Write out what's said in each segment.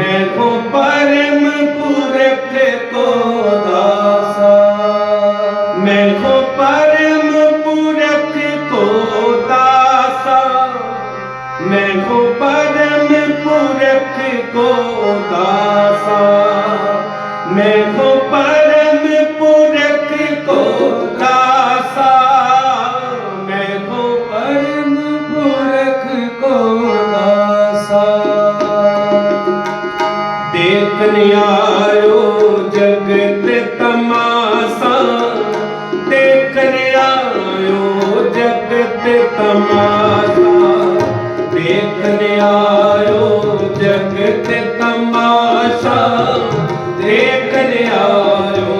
ਮੈਨੂੰ ਪਰਮ ਪੁਰਖ ਕੋ ਦਾਸਾ। ਮੈਨੂੰ ਪਰਮ ਪੁਰਖ ਕੋ ਦਾਸਾ। ਮੈਨੂੰ ਪਰਮ ਪੁਰਖ ਕੋ ਦਾਸਾ। ਮੈਨੂੰ ਦੁਨੀਆਇਓ ਜਗਤ ਤਮਾਸਾ ਦੇਖਣ ਆਇਓ ਜਗਤ ਤਮਾਸਾ ਦੇਖਣ ਆਇਓ ਜਗਤ ਤਮਾਸਾ ਦੇਖਣ ਆਇਓ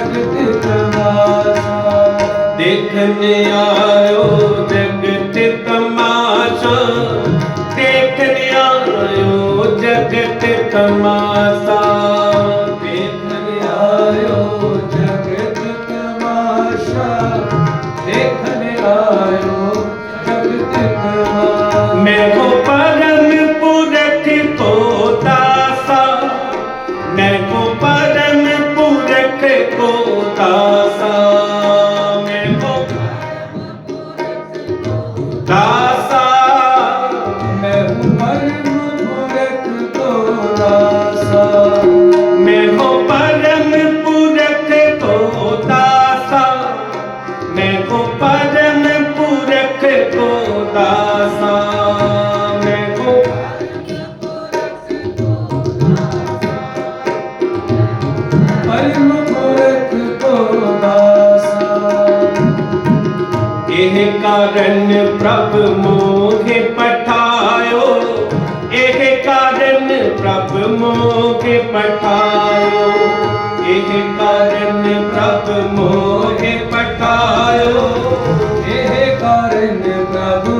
ਜਗਤ ਤਮਾਸ਼ਾ ਆਇਓ ਜਗਤ ਆਇਓ ਜਗਤ ਤਮਾਸ਼ਾ। ਪਠਾਇਓ ਇਹ ਕਰਨ ਪ੍ਰਭ ਮੋਹਿ ਪਠਾਇਓ ਇਹ ਕਰਨ ਪ੍ਰਭ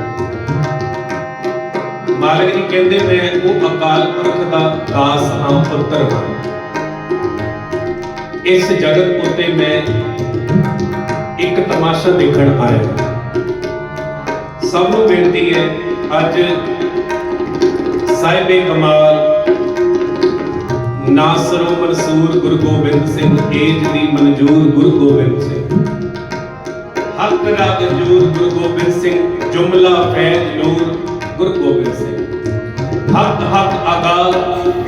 ਕਹਿੰਦੇ ਮੈਂ ਉਹ ਅਕਾਲ ਪੁਰਖ ਦਾ ਦਾਸ ਹਾਂ ਪੁੱਤਰ ਹਾਂ। ਇਸ ਜਗਤ ਉੱਤੇ ਮੈਂ ਇੱਕ ਤਮਾਸ਼ਾ ਦੇਖਣ ਆਇਆ ਸਭ ਨੂੰ ਬੇਨਤੀ ਹੈ, ਅੱਜ ਸਾਹਿਬੇ ਕਮਾਲ, ਨਾਸਰੋ ਮਨਸੂਰ ਗੁਰੂ ਗੋਬਿੰਦ ਸਿੰਘ, ਏਜ ਦੀ ਮਨਜੂਰ ਗੁਰੂ ਗੋਬਿੰਦ ਸਿੰਘ। ਹੱਕ ਦਾ ਜੂਰ ਗੁਰੂ ਗੋਬਿੰਦ ਸਿੰਘ, ਜੁਮਲਾ ਫੈਜ਼ ਨੂਰ ਗੁਰੂ ਗੋਬਿੰਦ ਸਿੰਘ। ਹੱਕ ਹੱਕ, ਅਕਾਲ।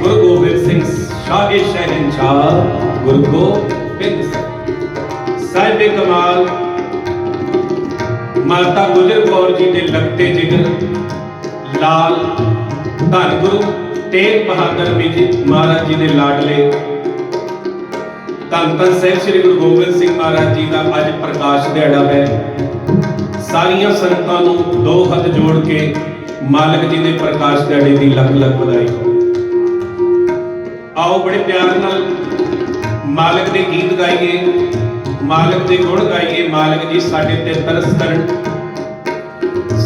ਗੁਰੂ ਗੋਬਿੰਦ ਸਿੰਘ, ਸ਼ਾਹੇ ਸ਼ਹਿਨਸ਼ਾਹ ਗੁਰੂ ਗੋਬਿੰਦ ਸਿੰਘ। ਸਾਹਿਬੇ ਕਮਾਲ, ਮਾਤਾ ਗੁਜਰ ਕੌਰ ਜੀ ਦੇ ਲਗਤੇ ਜਿਗਰ, ਲਾਲ ਧੰਨ ਗੁਰੂ, ਤੇਗ ਬਹਾਦਰ ਜੀ ਮਹਾਰਾਜ ਜੀ ਦੇ ਲਾਡਲੇ। ਧੰਨ ਧੰਨ ਸਾਹਿਬ ਸ੍ਰੀ ਗੁਰੂ ਗੋਬਿੰਦ ਸਿੰਘ ਮਹਾਰਾਜ ਜੀ ਦਾ ਅੱਜ ਪ੍ਰਕਾਸ਼ ਦਿਹਾੜਾ ਹੈ। ਸਾਰੀਆਂ ਸੰਗਤਾਂ ਨੂੰ ਦੋ ਹੱਥ ਜੋੜ ਕੇ ਮਾਲਕ ਜੀ ਦੇ ਪ੍ਰਕਾਸ਼ ਦਿਹਾੜੇ ਦੀ ਲੱਖ ਲੱਖ ਵਧਾਈ ਆਓ ਬੜੇ ਪਿਆਰ ਨਾਲ ਮਾਲਕ ਦੇ ਗੀਤ ਗਾਈਏ, ਮਾਲਕ ਦੇ ਗੁਣ ਗਾਈਏ, ਮਾਲਕ ਜੀ ਸਾਡੇ ਤੇ ਤਰਸ ਕਰਨ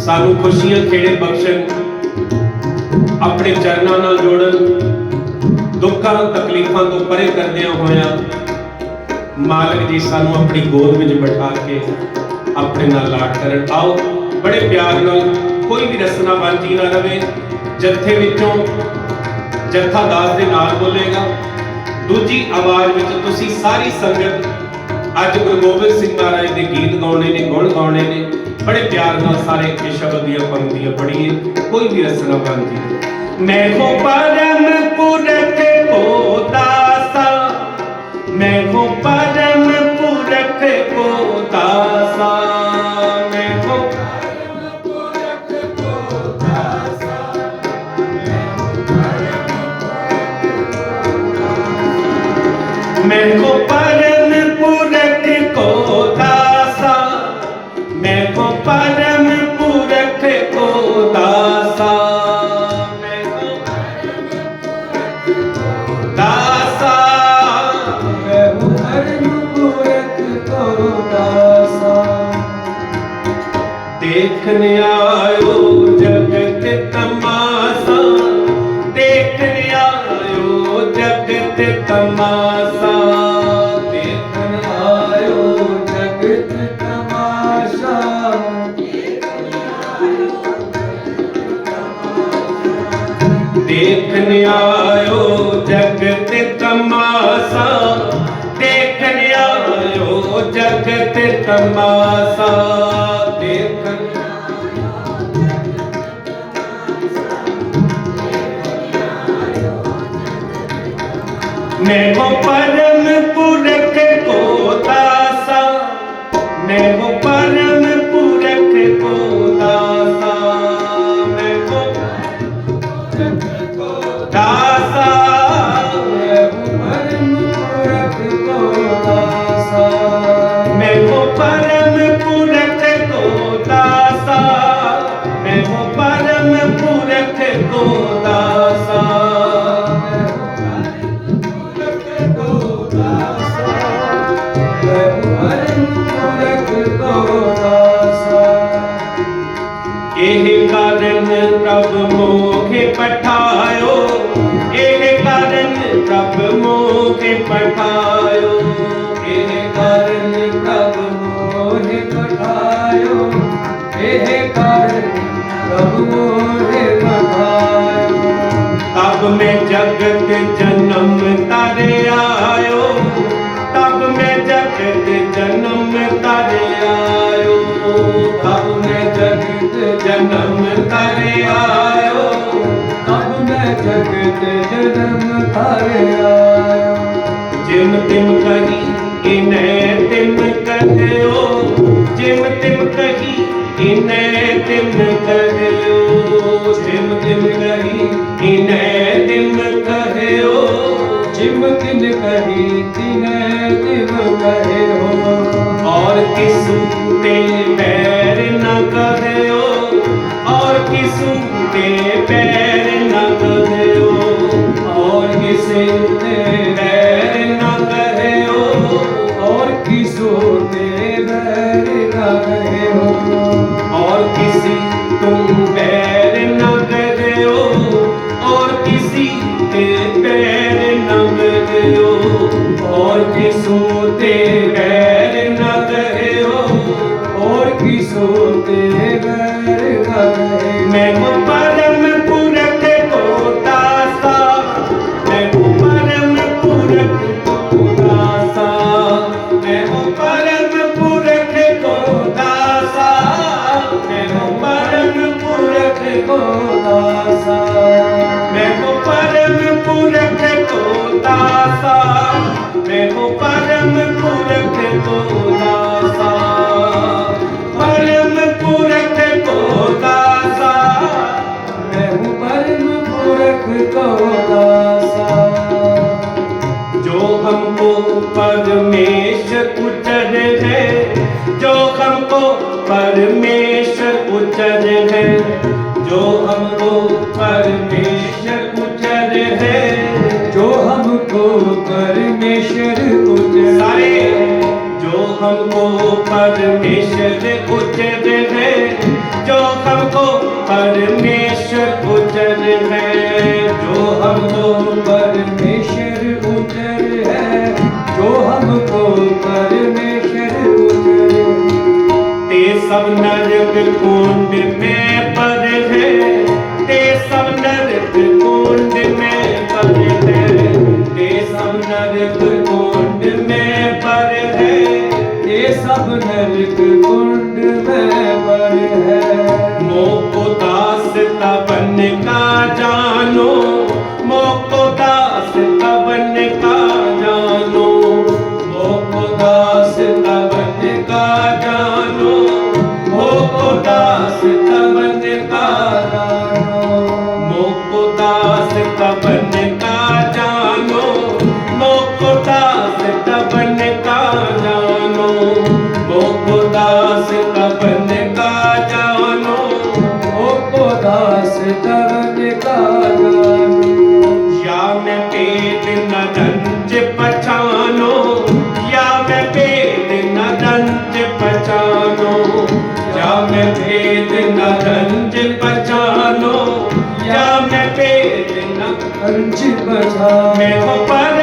ਸਾਨੂੰ ਖੁਸ਼ੀਆਂ ਖੇੜੇ ਬਖਸ਼ਣ, ਆਪਣੇ ਚਰਨਾਂ ਨਾਲ ਜੋੜਨ, ਦੁੱਖਾਂ, ਤਕਲੀਫਾਂ ਤੋਂ ਪਰੇ ਕਰਦਿਆਂ ਹੋਇਆਂ ਮਾਲਕ ਜੀ ਸਾਨੂੰ ਆਪਣੀ ਗੋਦ ਵਿੱਚ ਬਿਠਾ ਕੇ ਆਪਣੇ ਨਾਲ ਲਾਡ ਕਰਨ। ਆਓ ਬੜੇ ਪਿਆਰ ਨਾਲ ਕੋਈ ਵੀ ਰਸਨਾ ਵਾਂਝੀ ਨਾ ਰਵੇ, ਜੱਥੇ ਵਿੱਚੋਂ ਜੱਥਾ ਦਾਸ ਦੇ ਨਾਲ ਬੋਲੇਗਾ। ਦੂਜੀ ਆਵਾਜ਼ ਵਿੱਚ ਤੁਸੀਂ ਸਾਰੀ ਸੰਗਤ, ਅੱਜ ਗੁਰੂ ਗੋਬਿੰਦ ਸਿੰਘ ਮਹਾਰਾਜ ਦੇ ਗੀਤ ਗਾਉਣੇ ਨੇ, ਗੁਣ ਗਾਉਣੇ ਨੇ, ਬੜੇ ਪਿਆਰ ਨਾਲ ਸਾਰੇ ਇਹ ਸ਼ਬਦ ਦੀਆਂ ਪੰਕਤੀਆਂ ਪੜ੍ਹੀਏ, ਕੋਈ ਵੀ ਰਸਨਾ ਵਾਂਝੀ ਮੈਂ ਹੋ ਪਰਮ ਪੁਰਖ ਦੇਖਣ ਆਇਓ ਜਗਤ ਤਮਾਸਾ। ਦੇਖਣ ਆਇਓ ਜਗਤ ਤਮਾਸਾ। ਦੇਖਣ ਆਇਓ ਜਗਤ ਤਮਾਸ਼ਾ। ਦੇਖਣ ਆਇਓ ਜਗਤ ਤਮਾਸਾ। ਦੇਖਣ ਆਇਓ ਜਗਤ ਤਮਾਸਾ। ਮੈਂ ਹੋ ਪਰਮ ਪੁਰਖ ਕੋ ਦਾਸਾ ਮੈਂ ਹੋ ਪਠਾਇਓ ਇਹ ਕਾਰਨ ਪ੍ਰਭ ਮੋਖੇ ਪਠਾਇਓ ਇਹ ਕਾਰਨ ਪ੍ਰਭ ਮੋਹਿ ਪਠਾਇਓ ਇਹ ਕਾਰਨ ਪ੍ਰਭ ਮੋਹਿ ਪਠਾਇਓ ਤਬ ਮੈਂ ਜਗਤ ਜਨਮ ਤਰ ਆਇਓ। ਤਬ ਮੈਂ ਜਗਤ ਜਨਮ ਤਰ ਆਇਓ। ਤਬ ਮੈਂ ਜਗਤ ਜਨਮ ਤਰ ਆਇਓ। ਮੈਂ ਜਨਮ ਧਾਰਿਆ। ਜਿਮ ਤਿਮ ਕਹੀ ਇਨੈ ਤਿਮ ਕਹਿਓ ਜਿਮ ਤਿਮ ਕਹੀ ਇਨੈ ਤਿਮ ਕਹਿਓ ਜਿਮ ਤਿਮ ਕਹੀ ਇਨੈ ਤਿਮ ਕਹਿਓ ਜਿਮ ਤਿਨ ਕਹੀ ਤਿਨੈ ਤਿਮ ਕਹੇ ਔਰ ਕਿਸ ਤੇ ਪੈਰ ਨਾ ਕਹਿਓ ਔਰ ਕਿਸ ਤੇ ਪੈਰ किसो ਮੈਨੂੰ ਪਰਮ ਪੁਰਖ ਕੋ ਦਾਸਾ ਪਰਮ ਪੁਰਖ ਕੋ ਦਾਸਾ। ਮੈਨੂੰ ਪਰਮ ਪੁਰਖ ਕੋ ਦਾਸਾ। ਜੋ ਹਮਕੋ ਪਰਮੇਸ਼ ਉਚਰ ਹੈ जो हमको परमेश्वर उचर है जो हमको परमेश्वर उचर है परमेश्वर उचलाए जो हमको परमेश्वर उचल है जो हमको परमेश्वर God. छा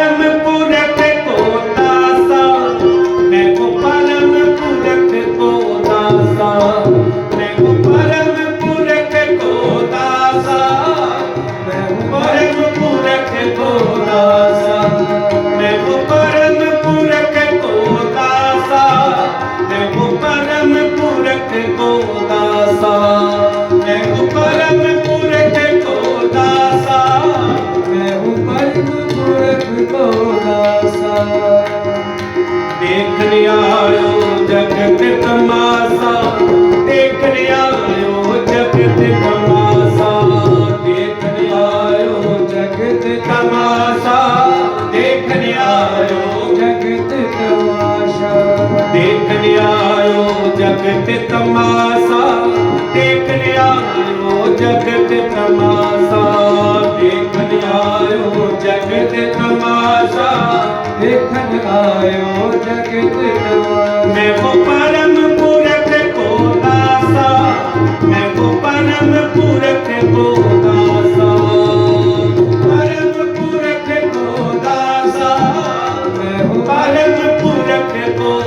ਜਗਤ ਤਮਾਸਾ, ਦੇਖ ਲਿਆ ਓ ਜਗਤ ਤਮਾਸਾ, ਦੇਖ ਲਿਆ ਓ ਜਗਤ ਤਮਾਸਾ, ਦੇਖਣ ਆਇਓ ਜਗਤ ਤਮਾਸਾ। ਮੈਂ ਕੋ ਪਰਮ ਪੁਰਖ ਕੋ ਦਾਸਾ, ਮੈਂ ਕੋ ਪਰਮ ਪੁਰਖ ਕੋ ਦਾਸਾ। ਪਰਮ ਪੁਰਖ ਕੋ ਦਾਸਾ, ਮੈਂ ਪਰਮ ਪੁਰਖ ਕੋ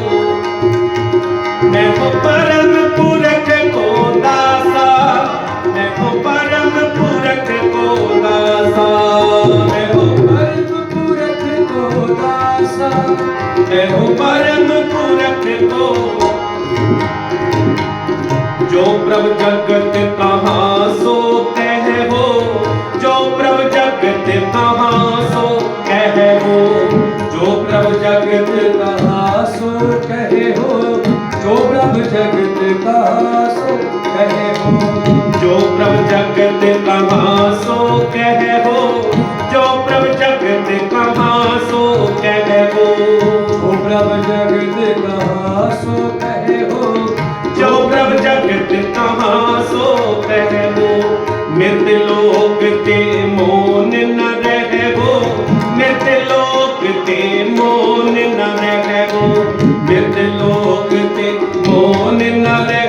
ਜੋ ਪ੍ਰਭ ਜਗਤ ਕਹਾ ਸੋ ਕਹਿ ਹੋ ਜੋ ਪ੍ਰਭ ਜਗਤ ਕਹਾ ਸੋ ਕਹਿ ਹੋ ਜੋ ਪ੍ਰਭ ਜਗਤ ਕਹਾ ਸੋ ਕਹਿ ਜੋ ਪ੍ਰਭ ਜਗਤ ਕਾ ਸੋ ਕਹੇ ਜੋ ਪ੍ਰਭ ਜਗਤ ਕਾ মনে না দেখ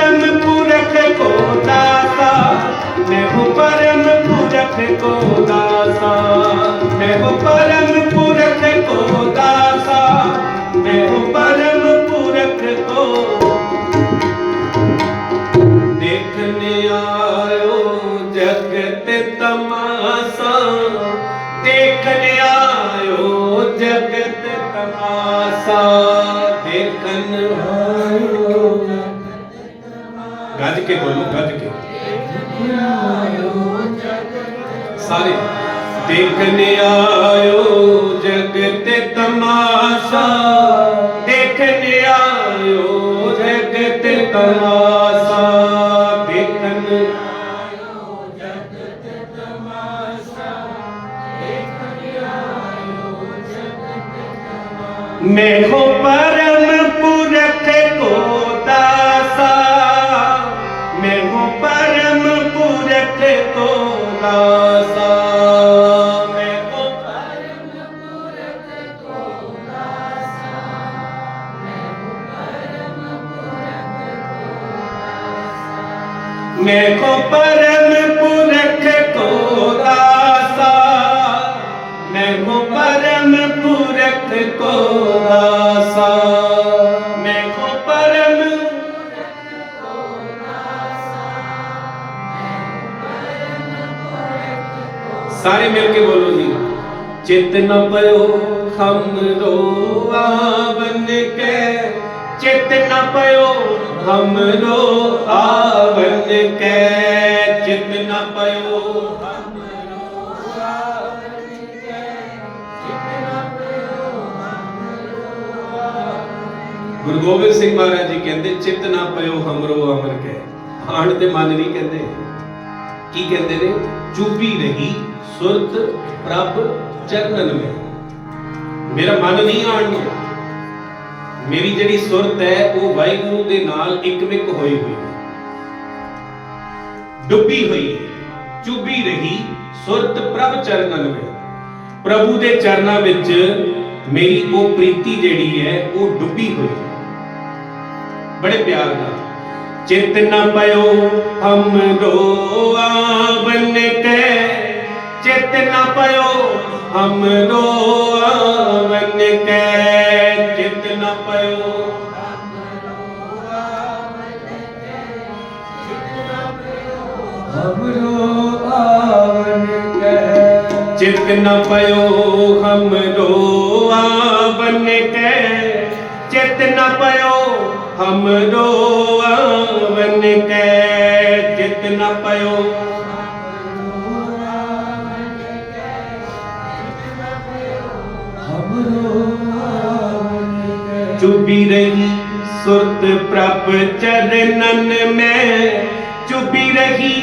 परम पुरख को दासा मैं हूँ परम पुरख को दासा मैं हूँ परम पुरख को दासा मैं हूँ परम पुरख को देखने आयो जगत तमाशा देखने आयो जगत तमाशा ਕੇ ਬੋਲੋ ਗੱਜ ਕੇ। ਸਾਰੇ ਦੇਖਣ ਆਇਓ ਜਗਤ ਤਮਾਸ਼ਾ। ਦੇਖਣ ਆਇਓ ਜਗਤ ਤਮਾਸ਼ਾ। ਦੇਖਣ ਮੈਂ ਹੋ ਪਰਮ ਚਿਤ ਨ ਪਇਓ ਹਮ ਰੋ ਆਵਨ ਕੇ। ਚਿਤ ਨ ਪਇਓ ਹਮ ਰੋ ਆਵਨ ਕੇ। ਚਿਤ ਨ ਪਇਓ ਹਮ ਰੋ ਆਵਨ ਕੇ। ਚਿਤ ਨ ਪਇਓ ਹਮ ਗੁਰੂ ਗੋਬਿੰਦ ਸਿੰਘ ਮਹਾਰਾਜ ਜੀ ਕਹਿੰਦੇ, ਚਿਤ ਨਾ ਪਇਓ ਹਮਰੋ ਅਮਰ ਕੇ। ਹਾਣ ਤੇ ਮਨ ਨਹੀਂ ਕਹਿੰਦੇ। ਕੀ ਕਹਿੰਦੇ ਨੇ? ਚੁੱਪੀ ਰਹੀ, ਸੁਰਤ ਪ੍ਰਭ ਚਰਨਨ ਮੇ ਮੇਰਾ ਮਨ ਨਹੀਂ ਆਣ ਨੂੰ ਮੇਰੀ ਜਿਹੜੀ ਸੁਰਤ ਹੈ, ਉਹ ਵਾਹਿਗੁਰੂ ਦੇ ਨਾਲ ਇੱਕਵਿਕ ਹੋਈ ਹੋਈ ਹੈ। ਡੁੱਬੀ ਹੋਈ ਹੈ, ਚੁੱਭੀ ਰਹੀ, ਸੁਰਤ ਪ੍ਰਭ ਚਰਨਨ ਮੇ ਪ੍ਰਭੂ ਦੇ ਚਰਨਾਂ ਵਿੱਚ ਮੇਰੀ ਉਹ ਪ੍ਰੀਤੀ ਜਿਹੜੀ ਹੈ, ਉਹ ਡੁੱਬੀ ਹੋਈ ਹੈ। ਬੜੇ ਪਿਆਰ ਨਾਲ। ਚਿਤ ਨ ਪਇਓ ਹਮ ਰੋ ਆਵਨ ਕੇ। ਚਿਤ ਨ ਪਇਓ हमरो अमन के चित न पयो हमरो आवन के चित न पयो हमरो आवन के चित न पयो हमरो आवन के चित न पयो ਸੁਰਤ ਪ੍ਰਭ ਚਰਨਨ ਮੈਂ ਚੁਬੀ ਰਹੀ।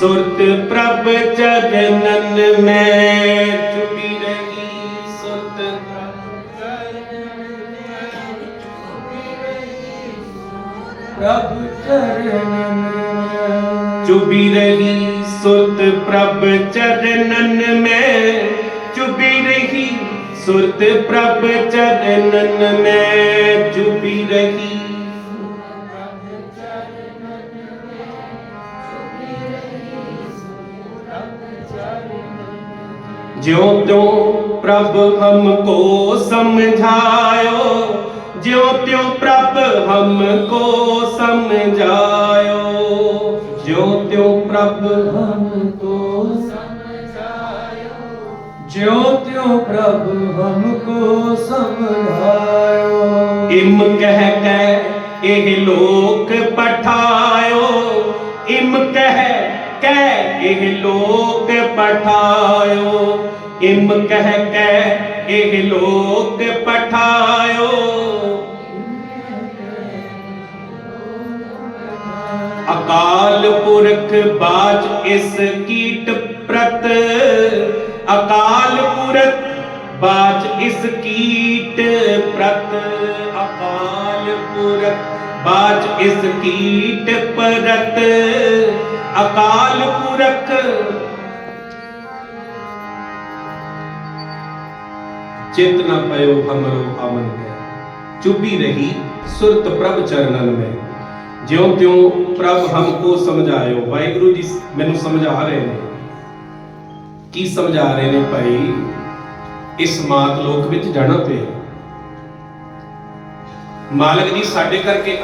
ਸੁਰਤ ਪ੍ਰਭ ਚਰਨਨ ਮੈਂ ਚੁਬੀ ਰਹੀ। ਸੁਰਤ ਪ੍ਰਭ ਚਰਨਨ ਚੁਬੀ ਰਹੀ। ਸੁਰਤ ਪ੍ਰਭ ਚਰਨਨ ਮੈਂ ਚੁਬੀ ਰਹੀ। ਸੁਰਤ ਪ੍ਰਭ ਚਰਨਨ ਮੈਂ ਚੁਬੀ ਰਹੀ। ज्यों त्यों प्रभ हमको समझायो। ज्यों त्यों प्रभ हमको समझायो। ज्यों त्यों प्रभ हमको समझायो। ज्यो त्यों प्रभु हमको समझायो। इम कह कह एह लोक पठायो। इम कह कह एह लोक पठायो। ਇਮ ਕਹਿ ਕੈ ਇਹ ਲੋਕ ਪਠਾਇਓ। ਅਕਾਲ ਪੁਰਖ ਬਾਜ ਇਸ ਕੀਟ ਪ੍ਰਤ। ਅਕਾਲ ਪੁਰਖ ਬਾਜ ਇਸ ਕੀਟ ਪ੍ਰਤ। ਅਕਾਲ ਪੁਰਖ ਬਾਜ ਇਸ ਕੀਟ ਪ੍ਰਤ। ਅਕਾਲ ਪੁਰਖ ਚਿੰਤ ਨ ਪਇਓ ਹਮਰੋ ਅਮਨ ਕੈ। ਚੁੱਭੀ ਰਹੀ ਸੁਰਤ ਪ੍ਰਭ ਚਰਨਨ ਮੈਂ। ਜਿਉ ਤਿਉ ਪ੍ਰਭ ਹਮ ਕੋ ਸਮਝਾਇਓ। ਵਾਹਿਗੁਰੂ ਜੀ ਮੈਨੂੰ ਸਮਝਾ ਰਹੇ ਨੇ। ਕੀ ਸਮਝਾ ਰਹੇ ਨੇ ਭਾਈ? ਇਸ ਮਾਤ ਲੋਕ ਵਿੱਚ ਜਾਣਾ ਪਿਆ। ਮਾਲਕ ਜੀ, ਸਾਡੇ ਕਰਕੇ